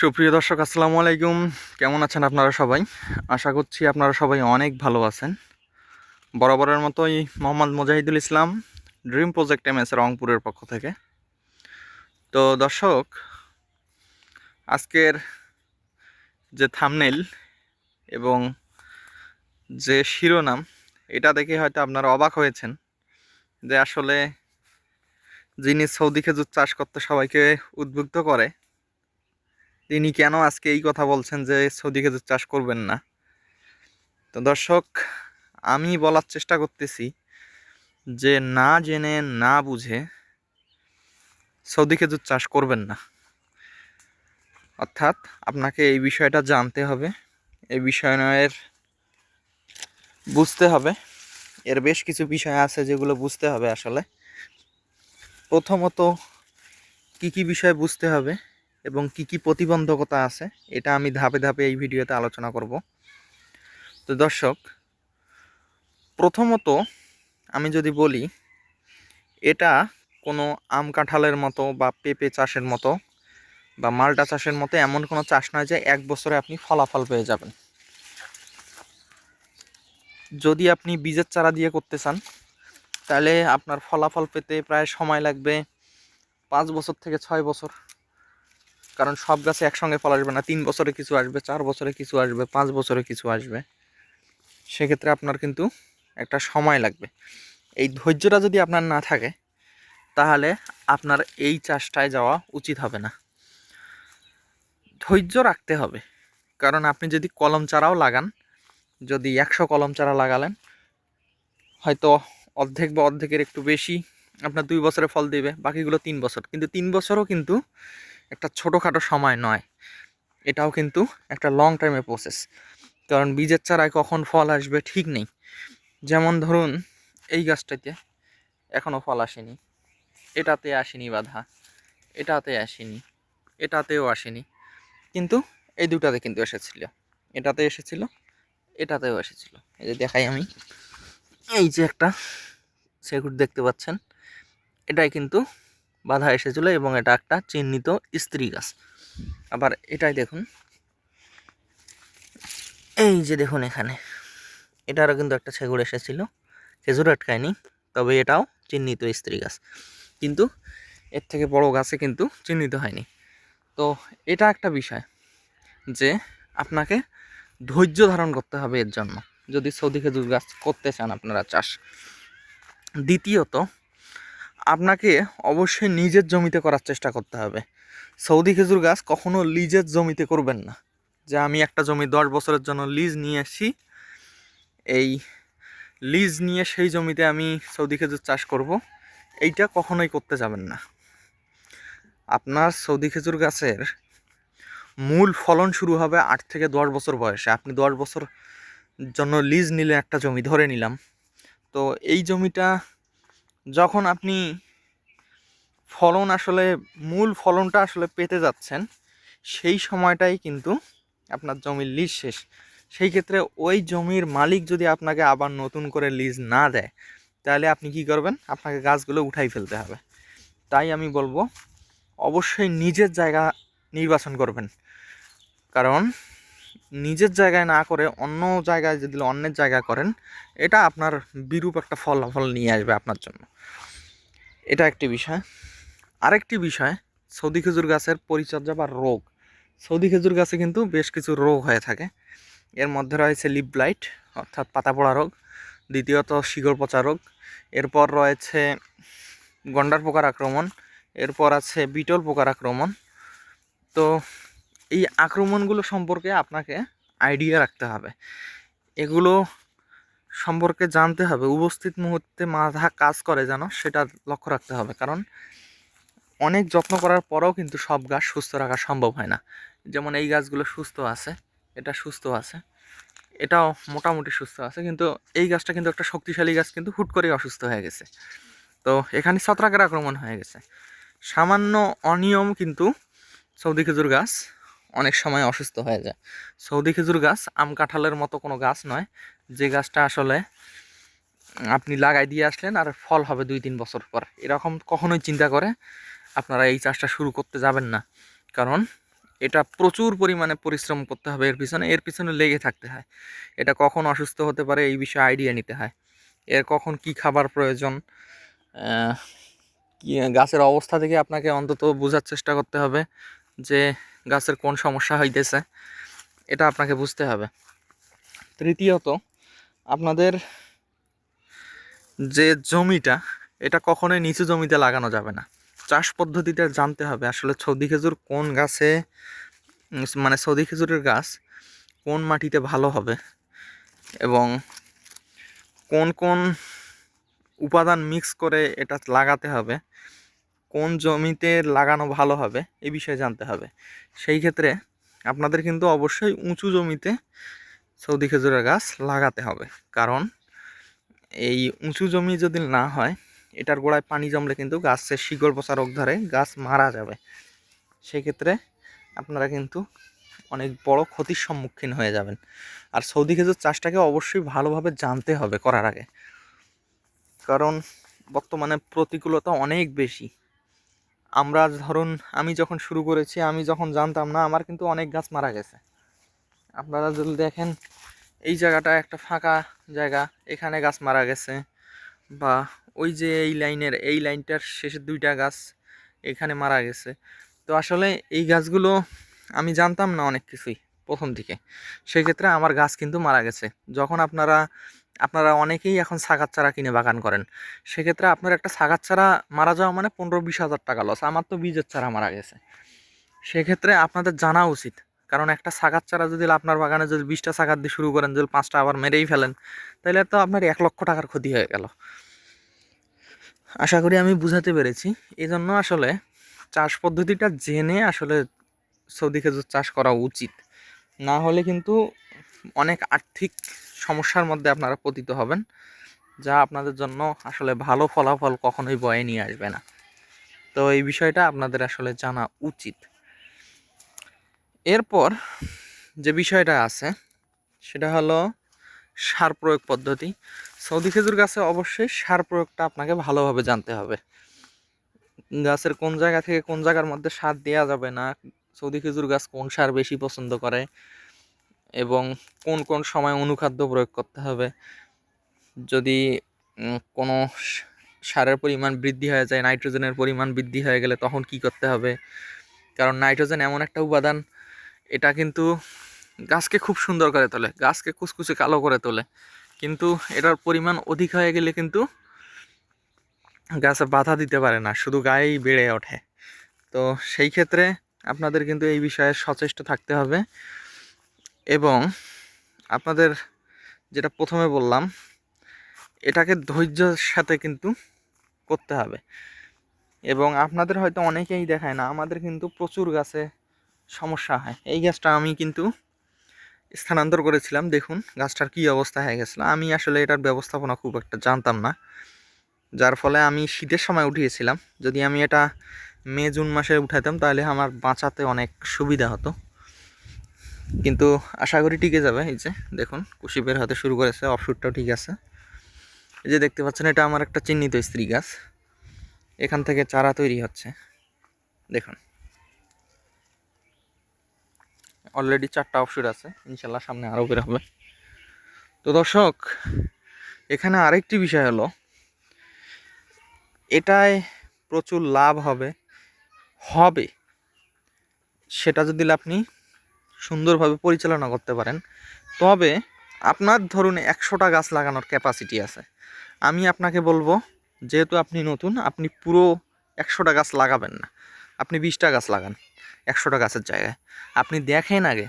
সুপ্রিয় দর্শক, আসসালামু আলাইকুম। কেমন আছেন আপনারা সবাই? আশা করছি আপনারা সবাই অনেক ভালো আছেন। বরাবরের মতোই Mohammad Mujahidul Islam dream project M S রংপুরের পক্ষ থেকে। তো দর্শক, আজকের যে থামনেল এবং যে শিরোনাম, এটা দেখে হয়তো আপনারা অবাক হয়েছেন যে আসলে যিনি সৌদি খেজুর চাষ করতে সবাইকে উদ্বুদ্ধ করে তিনি কেন আজকে এই কথা বলছেন যে সৌদি খেজুর চাষ করবেন না? তো দর্শক, আমি বলার চেষ্টা করতেছি যে না জেনে, না বুঝে সৌদি খেজুর চাষ করবেন না। অর্থাৎ আপনাকে এই বিষয়টা জানতে হবে এই বিষয়ের বুঝতে হবে। এর বেশ কিছু বিষয় আছে যেগুলো বুঝতে হবে আসলে। প্রথমত কি কি বিষয় বুঝতে হবে? এবং কি কি প্রতিবন্ধকতা আছে, এটা আমি ধাপে ধাপে এই ভিডিওতে আলোচনা করব। তো দর্শক, প্রথমত আমি যদি বলি, এটা কোনো আম কাঁঠালের মতো বা পেঁপে চাষের মতো বা মালটা চাষের মতো এমন কোনো চাষ নয় যে এক বছরে আপনি ফলাফল পেয়ে যাবেন। যদি আপনি বীজের চারা দিয়ে করতে চান, তাহলে আপনার ফলাফল পেতে প্রায় সময় লাগবে পাঁচ বছর থেকে ছয় বছর। কারণ সব গাছে একসঙ্গে ফল আসবে না। তিন বছরে কিছু আসবে, চার বছরে কিছু আসবে, পাঁচ বছরে কিছু আসবে। সেক্ষেত্রে আপনার কিন্তু একটা সময় লাগবে। এই ধৈর্যটা যদি আপনার না থাকে, তাহলে আপনার এই চাষটায় যাওয়া উচিত হবে না। ধৈর্য রাখতে হবে। কারণ আপনি যদি কলম চারাও লাগান, যদি একশো কলম চারা লাগালেন, হয়তো অর্ধেক বা অর্ধেকের একটু বেশি আপনার দুই বছরে ফল দেবে, বাকিগুলো তিন বছর। কিন্তু তিন বছরও কিন্তু একটা ছোটোখাটো সময় নয়। এটাও কিন্তু একটা লং টাইমের প্রসেস কারণ বীজের চারায় কখন ফল আসবে ঠিক নেই। যেমন ধরুন, এই গাছটাতে এখনও ফল আসেনি। এটাতে আসেনি বাধা। এটাতে আসেনি। এটাতেও আসেনি। কিন্তু এই দুটাতে কিন্তু এসেছিল। এটাতে এসেছিল, এটাতেও এসেছিল। এই যে দেখাই আমি। এই যে একটা সেগুট দেখতে পাচ্ছেন। এটাই কিন্তু বাধা এসেছিল এবং এটা একটা চিহ্নিত স্ত্রী গাছ। আবার এটাই দেখুন। এই যে দেখুন এখানে। এটারও কিন্তু একটা ছেগুড় এসেছিল। খেজুর আটকায়নি, তবে এটাও চিহ্নিত স্ত্রী গাছ। কিন্তু এর থেকে বড় গাছে কিন্তু চিহ্নিত হয়নি। তো এটা একটা বিষয় যে আপনাকে ধৈর্য ধারণ করতে হবে এর জন্য। যদি সৌদি খেজুর গাছ করতে চান আপনারা চাষ। দ্বিতীয়ত আপনাকে অবশ্যই নিজের জমিতে করার চেষ্টা করতে হবে। সৌদি খেজুর গাছ কখনো লিজের জমিতে করবেন না। যে আমি একটা জমি দশ বছরের জন্য লিজ নিয়ে আসি, এই লিজ নিয়ে সেই জমিতে আমি সৌদি খেজুর চাষ করব, এইটা কখনোই করতে যাবেন না। আপনার সৌদি খেজুর গাছের মূল ফলন শুরু হবে আট থেকে দশ বছর বয়সে। আপনি দশ বছর জন্য লিজ নিলে একটা জমি ধরে নিলাম। তো এই জমিটা যখন আপনি ফলন আসলে, মূল ফলনটা আসলে পেতে যাচ্ছেন, সেই সময়টাই কিন্তু আপনার জমির লিজ শেষ। সেই ক্ষেত্রে ওই জমির মালিক যদি আপনাকে আবার নতুন করে লিজ না দেয়, তাহলে আপনি কি করবেন? আপনাকে গাছগুলো উঠাই ফেলতে হবে। তাই আমি বলব, অবশ্যই নিজের জায়গা নির্বাচন করবেন। কারণ নিজের জায়গায় না করে অন্য জায়গায় যদি অন্যের জায়গায় করেন, এটা আপনার বিরূপ একটা ফলাফল নিয়ে আসবে আপনার জন্য। এটা একটি বিষয়। আরেকটি বিষয়, সৌদি খেজুর গাছের পরিচর্যা বা রোগ। সৌদি খেজুর গাছে কিন্তু বেশ কিছু রোগ হয়ে থাকে। এর মধ্যে রয়েছে লিপ ব্লাইট অর্থাৎ পাতা পোড়া রোগ। দ্বিতীয়ত শিকড় পচা রোগ। এরপর রয়েছে গন্ডার পোকার আক্রমণ। এরপর আছে বিটল পোকার আক্রমণ। তো এই আক্রমণগুলো সম্পর্কে আপনাকে আইডিয়া রাখতে হবে। এগুলো সম্পর্কে জানতে হবে। উপস্থিত মুহূর্তে মাথা কাজ করে যেন, সেটা লক্ষ্য রাখতে হবে। কারণ অনেক যত্ন করার পরেও কিন্তু সব গাছ সুস্থ রাখা সম্ভব হয় না। যেমন এই গাছগুলো সুস্থ আছে, এটা সুস্থ আছে, এটাও মোটামুটি সুস্থ আছে, কিন্তু এই গাছটা কিন্তু একটা শক্তিশালী গাছ কিন্তু হুট করেই অসুস্থ হয়ে গেছে। তো এখানে ছত্রাকের আক্রমণ হয়ে গেছে। সামান্য অনিয়ম কিন্তু সৌদি খেজুর গাছ অনেক সময় অসুস্থ হয়ে যায়। সৌদি খেজুর গাছ, আম কাঁঠালের মতো কোনো গাছ নয়। যে গাছটা আসলে আপনি লাগাই দিয়ে আসলেন আর ফল হবে দুই তিন বছর পর। এরকম কখনোই চিন্তা করে আপনারা এই চাষটা শুরু করতে যাবেন না। কারণ এটা প্রচুর পরিমাণে পরিশ্রম করতে হবে এর পিছনে এর পিছনে লেগে থাকতে হয়। এটা কখন অসুস্থ হতে পারে এই বিষয়ে আইডিয়া নিতে হয়। এর কখন কি খাবার প্রয়োজন গাছের অবস্থা থেকে আপনাকে অন্তত বোঝার চেষ্টা করতে হবে যে গাছের কোন সমস্যা হইতেছে, এটা আপনাকে বুঝতে হবে। তৃতীয়ত, আপনাদের যে জমিটা, এটা কখনোই নিচু জমিতে লাগানো যাবে না। চাষ পদ্ধতিটা জানতে হবে আসলে সৌদি খেজুর কোন গাছে মানে সৌদি খেজুরের গাছ কোন মাটিতে ভালো হবে এবং কোন কোন উপাদান মিক্স করে এটা লাগাতে হবে। কোন জমিতে লাগানো ভালো হবে, এ বিষয়ে জানতে হবে। সেই ক্ষেত্রে আপনাদের কিন্তু অবশ্যই উঁচু জমিতে সৌদি খেজুরের গাছ লাগাতে হবে। কারণ এই উঁচু জমি যদি না হয়, এটার গোড়ায় পানি জমলে কিন্তু গাছের শিকড় পচা রোগ ধরে গাছ মারা যাবে। সেক্ষেত্রে আপনারা কিন্তু অনেক বড় ক্ষতির সম্মুখীন হয়ে যাবেন। আর সৌদি খেজুর চাষটাকে অবশ্যই ভালোভাবে জানতে হবে করার আগে। কারণ বর্তমানে প্রতিকূলতা অনেক বেশি। আমরা ধরুন আমি যখন শুরু করেছি, আমি যখন জানতাম না, আমার কিন্তু অনেক গাছ মারা গেছে। আপনারা যদি দেখেন, এই জায়গাটা একটা ফাঁকা জায়গা, এখানে গাছ মারা গেছে। বা ওই যে এই লাইনের, এই লাইনটার শেষের দুইটা গাছ এখানে মারা গেছে। তো আসলে এই গাছগুলো আমি জানতাম না অনেক কিছুই প্রথম থেকে সেক্ষেত্রে আমার গাছ কিন্তু মারা গেছে। যখন আপনারা আপনারা অনেকেই এখন সাগাত চারা কিনে বাগান করেন। সেক্ষেত্রে আপনার একটা সাগাত চারা মারা যাওয়া মানে পনেরো বিশ হাজার টাকা লস আমার তো বীজের চারা মারা গেছে। সেক্ষেত্রে আপনাদের জানা উচিত। কারণ একটা সাগাত চারা যদি আপনার বাগানে যদি বিশটা সাগাত দিয়ে শুরু করেন, যদি পাঁচটা আবার মেরেই ফেলেন তাহলে তো আপনার এক লক্ষ টাকার ক্ষতি হয়ে গেল। আশা করি আমি বুঝাতে পেরেছি। এই জন্য আসলে চাষ পদ্ধতিটা জেনে আসলে সৌদি খেজুর চাষ করা উচিত। না হলে কিন্তু অনেক আর্থিক সমস্যার মধ্যে আপনারা পতিত হবেন, যা আপনাদের জন্য আসলে ভালো ফলাফল কখনোই বয়ে নিয়ে আসবে না। তো এই বিষয়টা আপনাদের আসলে জানা উচিত। এরপর যে বিষয়টা আছে, সেটা হলো সার প্রয়োগ পদ্ধতি। সৌদি খেজুর গাছে অবশ্যই সার প্রয়োগটা আপনাকে ভালোভাবে জানতে হবে। গাছের কোন জায়গা থেকে কোন জায়গার মধ্যে সার দেওয়া যাবে না, সৌদি খেজুর গাছ কোন সার বেশি পছন্দ করে এবং কোন কোন সময় অনুখাদ্য প্রয়োগ করতে হবে? যদি কোনো সারের পরিমাণ বৃদ্ধি হয়ে যায়, নাইট্রোজেনের পরিমাণ বৃদ্ধি হয়ে গেলে তখন কি করতে হবে? কারণ নাইট্রোজেন এমন একটা উপাদান, এটা কিন্তু গাছকে খুব সুন্দর করে তোলে, গাছকে কুচকুচে কালো করে তোলে। কিন্তু এটার পরিমাণ অধিক হয়ে গেলে কিন্তু গাছে বাধা দিতে পারে না, শুধু গায়েই বেড়ে ওঠে। তো সেই ক্ষেত্রে আপনাদের কিন্তু এই বিষয়ে সচেষ্ট থাকতে হবে। এবং আপনাদের যেটা প্রথমে বললাম, এটাকে ধৈর্যের সাথে কিন্তু করতে হবে। এবং আপনাদের হয়তো অনেকেই দেখায় না, আমাদের কিন্তু প্রচুর গাছে সমস্যা হয়। এই গাছটা আমি কিন্তু স্থানান্তর করেছিলাম, দেখুন গাছটার কী অবস্থা হয়ে গেছিল। আমি আসলে এটার ব্যবস্থাপনা খুব একটা জানতাম না। যার ফলে আমি শীতের সময় উঠিয়েছিলাম। যদি আমি এটা মে, জুন মাসে উঠাতাম, তাহলে আমার বাঁচাতে অনেক সুবিধা হতো। কিন্তু আশা করি টিকে যাবে। এই যে দেখুন, কুশি বের হতে শুরু করেছে অফশুটটাও ঠিক আছে। এই যে দেখতে পাচ্ছেন, এটা আমার একটা চিহ্নিত স্ত্রী গাছ। এখান থেকে চারা তৈরি হচ্ছে। দেখুন। অলরেডি চারটা অফশুট আছে। ইনশাল্লাহ সামনে আরও বের হবে। তো দর্শক, এখানে আরেকটি বিষয় হলো, এটায় প্রচুর লাভ হবে হবে। সেটা যদি আপনি সুন্দরভাবে পরিচালনা করতে পারেন। তবে আপনার ধরুন একশোটা গাছ লাগানোর ক্যাপাসিটি আছে। আমি আপনাকে বলব, যেহেতু আপনি নতুন, আপনি পুরো একশোটা গাছ লাগাবেন না। আপনি বিশটা গাছ লাগান একশোটা গাছের জায়গায়। আপনি দেখেন আগে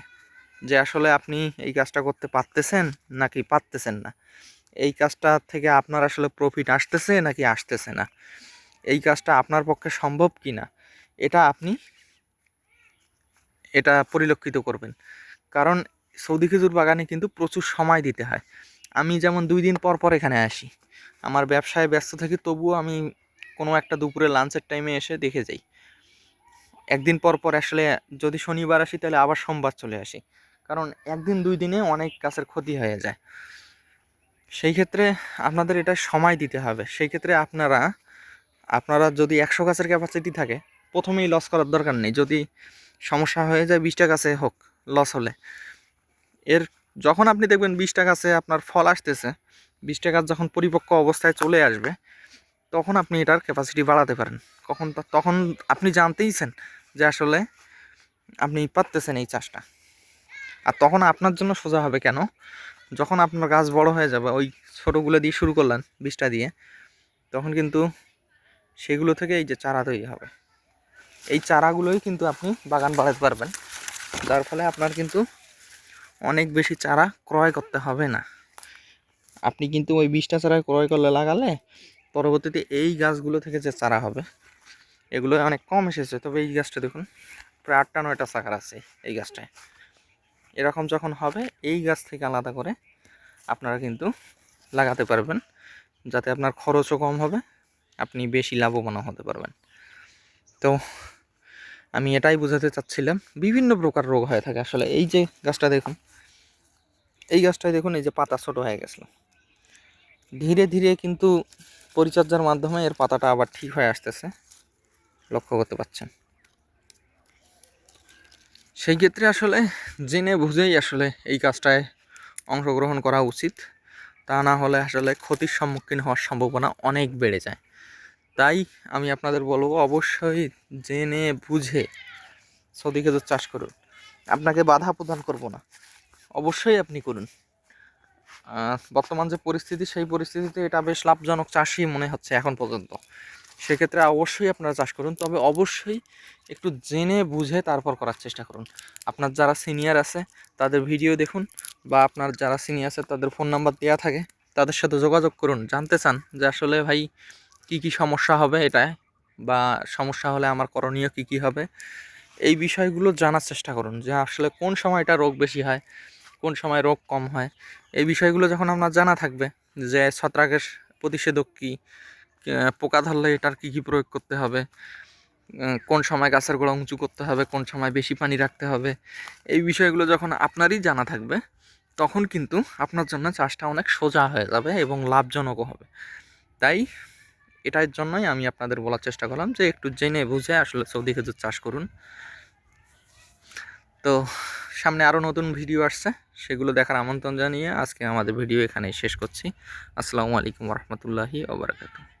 যে আসলে আপনি এই কাজটা করতে পারতেছেন নাকি পারতেছেন না। এই কাজটা থেকে আপনার আসলে প্রফিট আসতেছে নাকি আসতেছে না? এই কাজটা আপনার পক্ষে সম্ভব কি না এটা আপনি এটা পরিলক্ষিত করবেন। কারণ সৌদি খেজুর বাগানে কিন্তু প্রচুর সময় দিতে হয়। আমি যেমন দুই দিন পর পর এখানে আসি। আমার ব্যবসায় ব্যস্ত থাকি, তবুও আমি কোনো একটা দুপুরে লাঞ্চের টাইমে এসে দেখে যাই। একদিন পর পর আসলে যদি শনিবার আসি, তাহলে আবার সোমবার চলে আসি। কারণ একদিন দুই দিনে অনেক গাছের ক্ষতি হয়ে যায়। সেই ক্ষেত্রে আপনাদের এটা সময় দিতে হবে। সেই ক্ষেত্রে আপনারা আপনারা যদি একশো গাছের ক্যাপাসিটি থাকে, প্রথমেই লস করার দরকার নেই। যদি সমস্যা হয়ে যায় বিশটা গাছে হোক লস হলে। এর যখন আপনি দেখবেন বিশটা গাছে আপনার ফল আসতেছে বিশটা গাছ যখন পরিপক্ক অবস্থায় চলে আসবে, তখন আপনি এটার ক্যাপাসিটি বাড়াতে পারেন। কখন তখন আপনি জানতেইছেন যে আসলে আপনি পারতেছেন এই চাষটা। আর তখন আপনার জন্য সোজা হবে কেন? যখন আপনার গাছ বড় হয়ে যাবে, ওই ছোটোগুলো দিয়ে শুরু করলেন বীজটা দিয়ে, তখন কিন্তু সেগুলো থেকে এই যে চারা তৈরি হবে। এই চারাগুলোই কিন্তু আপনি বাগান বাড়াতে পারবেন। যার ফলে আপনার কিন্তু অনেক বেশি চারা ক্রয় করতে হবে না। আপনি কিন্তু ওই বীজটা চারা ক্রয় করলে লাগালে পরবর্তীতে এই গাছগুলো থেকে যে চারা হবে, এগুলো অনেক কম এসেছে। তবে এই গাছটা দেখুন, প্রায় আটটা নয়টা চাকার আছে এই গাছটায়। এরকম যখন হবে, এই গাছ থেকে আলাদা করে আপনারা কিন্তু লাগাতে পারবেন, যাতে আপনার খরচও কম হবে, আপনি বেশি লাভবানও হতে পারবেন। তো আমি এটাই বোঝাতে চাচ্ছিলাম, বিভিন্ন প্রকার রোগ হয়ে থাকে আসলে। এই যে গাছটা দেখুন, এই গাছটায় দেখুন এই যে পাতা ছোট হয়ে গেছিল। ধীরে ধীরে কিন্তু পরিচর্যার মাধ্যমে এর পাতাটা আবার ঠিক হয়ে আসতেছে। লক্ষ্য করতে পারছেন সেই ক্ষেত্রে আসলে জেনে বুঝেই আসলে এই কাজটায় অংশগ্রহণ করা উচিত। তা না হলে আসলে ক্ষতির সম্মুখীন হওয়ার সম্ভাবনা অনেক বেড়ে যায়। তাই আমি আপনাদের বলব অবশ্যই জেনে বুঝে সৌদি খেজুর চাষ করুন। আপনাকে বাধা প্রদান করব না। অবশ্যই আপনি করুন। বর্তমান যে পরিস্থিতি, সেই পরিস্থিতিতে এটা বেশ লাভজনক চাষই মনে হচ্ছে এখন পর্যন্ত। সেক্ষেত্রে অবশ্যই আপনারা চাষ করুন, তবে অবশ্যই একটু জেনে বুঝে তারপর করার চেষ্টা করুন। আপনার যারা সিনিয়র আছে, তাদের ভিডিও দেখুন, বা আপনার যারা সিনিয়র আছে, তাদের ফোন নাম্বার দেওয়া থাকে, তাদের সাথে যোগাযোগ করুন, জানতে চান যে আসলে ভাই কি কি সমস্যা হবে এটায়? বা সমস্যা হলে আমার করণীয় কি কি হবে? এই বিষয়গুলো জানার চেষ্টা করুন যে আসলে কোন সময়টা রোগ বেশি হয়, কোন সময় রোগ কম হয়। এই বিষয়গুলো যখন আপনার জানা থাকবে যে ছত্রাকের প্রতিষেধক কী পোকা ধরলে এটার কী কী প্রয়োগ করতে হবে কোন সময় গাছের গোড়া উঁচু করতে হবে, কোন সময় বেশি পানি রাখতে হবে, এই বিষয়গুলো যখন আপনারই জানা থাকবে, তখন কিন্তু আপনার জন্য চাষটা অনেক সোজা হয়ে যাবে এবং লাভজনকও হবে। তাই এটার জন্যই আমি আপনাদের বলার চেষ্টা করলাম যে একটু জেনে বুঝে আসলে সৌদি খেজুর চাষ করুন। তো সামনে আরও নতুন ভিডিও আসছে, সেগুলো দেখার আমন্ত্রণ জানিয়ে আজকে আমাদের ভিডিও এখানেই শেষ করছি। আসসালামু আলাইকুম রহমতুল্লাহি ওবরাকাতু